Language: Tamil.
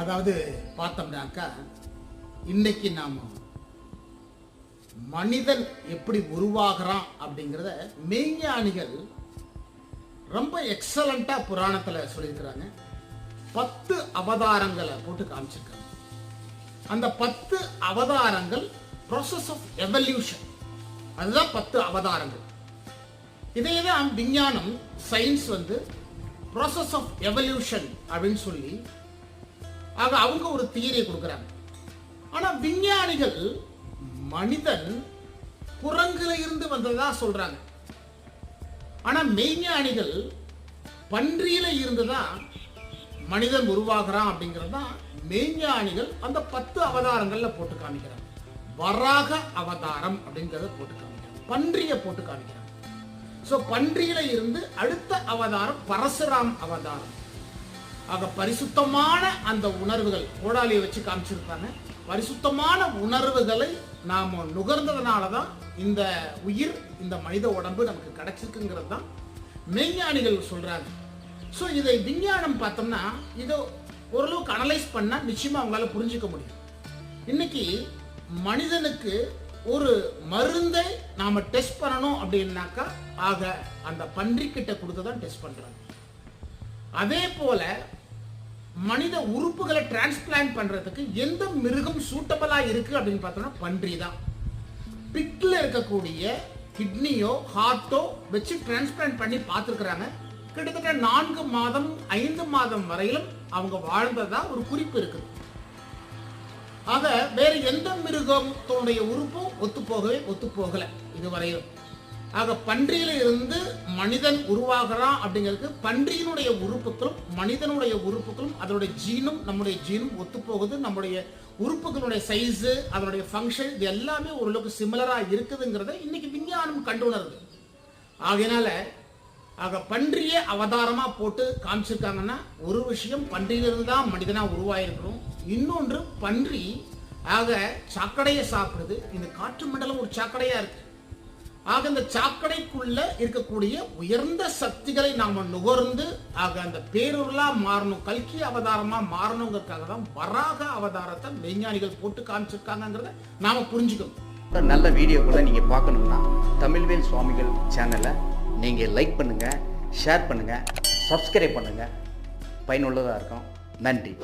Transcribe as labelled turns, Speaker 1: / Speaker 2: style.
Speaker 1: அதாவது பார்த்தோம்னாக்கா இன்னைக்கு நாம் மனிதன் எப்படி உருவாகிறான் அப்படிங்கிறத மெய்ஞானிகள் ரொம்ப எக்ஸலண்டா புராணத்துல சொல்லியிருக்கிறாங்க. பத்து அவதாரங்களை போட்டு காமிச்சிருக்காங்க. அந்த பத்து அவதாரங்கள் ப்ராசஸ் ஆஃப் எவல்யூஷன் அதுதான் பத்து அவதாரங்கள். இதே தான் விஞ்ஞானம் சயின்ஸ் வந்து ப்ராசஸ் ஆஃப் எவல்யூஷன் அப்படின்னு சொல்லி ஆக அவங்க ஒரு தியரியை கொடுக்குறாங்க. ஆனா விஞ்ஞானிகள் மனிதன் குரங்குல இருந்து வந்ததா சொல்றாங்க. ஆனா மெய்ஞானிகள் பன்றியில இருந்து தான் மனிதன் உருவாகிறான் அப்படிங்கிறது தான் மெய்ஞானிகள் அந்த பத்து அவதாரங்கள்ல போட்டு காமிக்கிறாங்க. வராக அவதாரம் அப்படிங்கிறத போட்டு காமிக்கிறாங்க. பன்றியை போட்டு காமிக்கிறாங்க. சோ பன்றியில இருந்து அடுத்த அவதாரம் பரசுராம் அவதாரம். ஆக பரிசுத்தமான அந்த உணர்வுகள் கோடாலியை வச்சு காமிச்சிருப்பாங்க. பரிசுத்தமான உணர்வுகளை நாம நுகர்ந்ததுனால தான் இந்த உயிர் இந்த மனித உடம்பு நமக்கு கிடைச்சிருக்குங்கிறது தான் மெய்ஞானிகள் சொல்கிறாங்க ஸோ இதை விஞ்ஞானம் பார்த்தோம்னா இதை ஓரளவுக்கு அனலைஸ் பண்ணால் நிச்சயமாக அவங்களால புரிஞ்சுக்க முடியும். இன்னைக்கு மனிதனுக்கு ஒரு மருந்தை நாம டெஸ்ட் பண்ணணும் அப்படின்னாக்கா ஆக அந்த பன்றிக்கிட்ட கொடுத்து தான் டெஸ்ட் பண்றாங்க. அதே போல மனித உறுப்புகளை டிரான்ஸ்பிளான்ட் பண்றதுக்கு எந்த மிருகம் சூட்டபிளா இருக்கு அப்படின்னு பார்த்தோம்னா பன்றி தான். பிக்ல இருக்கக்கூடிய கிட்னியோ ஹார்ட்டோ வச்சு டிரான்ஸ்பிளான்ட் பண்ணி பார்த்துருக்குறாங்க. கிட்டத்தட்ட நான்கு மாதம் ஐந்து மாதம் வரையிலும் அவங்க வாழ்ந்ததா ஒரு குறிப்பு இருக்குது. ஆக வேற எந்த மிருகத்தோடைய உறுப்பும் ஒத்து போகவே ஒத்து போகல இதுவரையிலும். ஆக பன்றியில இருந்து மனிதன் உருவாகிறான் அப்படிங்கிறதுக்கு பன்றியினுடைய உறுப்புகளும் மனிதனுடைய உறுப்புகளும் அதனுடைய ஜீனும் நம்முடைய ஜீனும் ஒத்துப்போகுது. நம்முடைய உறுப்புகளுடைய சைஸு அதனுடைய ஃபங்க்ஷன் இது எல்லாமே ஓரளவுக்கு சிமிலரா இருக்குதுங்கிறத இன்னைக்கு விஞ்ஞானம் கண்டுணருது. ஆகையினால ஆக பன்றியை அவதாரமா போட்டு காமிச்சிருக்காங்கன்னா ஒரு விஷயம் பன்றியிலிருந்து தான் மனிதனா உருவாயிருக்கிறோம். இன்னொன்று பன்றி ஆக சாக்கடையை சாப்பிடுது. இந்த காற்று மண்டலம் ஒரு சாக்கடையா இருக்கு. ஆக அந்த சாக்கடைக்குள்ள இருக்கக்கூடிய உயர்ந்த சக்திகளை நாம நுகர்ந்து ஆக அந்த பேரொருளா மாறணும் கல்கி அவதாரமா மாறணுங்கிறதுக்காக தான் வராக அவதாரத்தை விஞ்ஞானிகள் போட்டு காமிச்சிருக்காங்கிறத நாம புரிஞ்சுக்கணும்.
Speaker 2: நல்ல வீடியோக்களை நீங்கள் பார்க்கணும்னா தமிழ்வேல் சுவாமிகள் சேனலை நீங்கள் லைக் பண்ணுங்கள் ஷேர் பண்ணுங்கள் சப்ஸ்கிரைப் பண்ணுங்கள் பயனுள்ளதாக இருக்கும். நன்றி.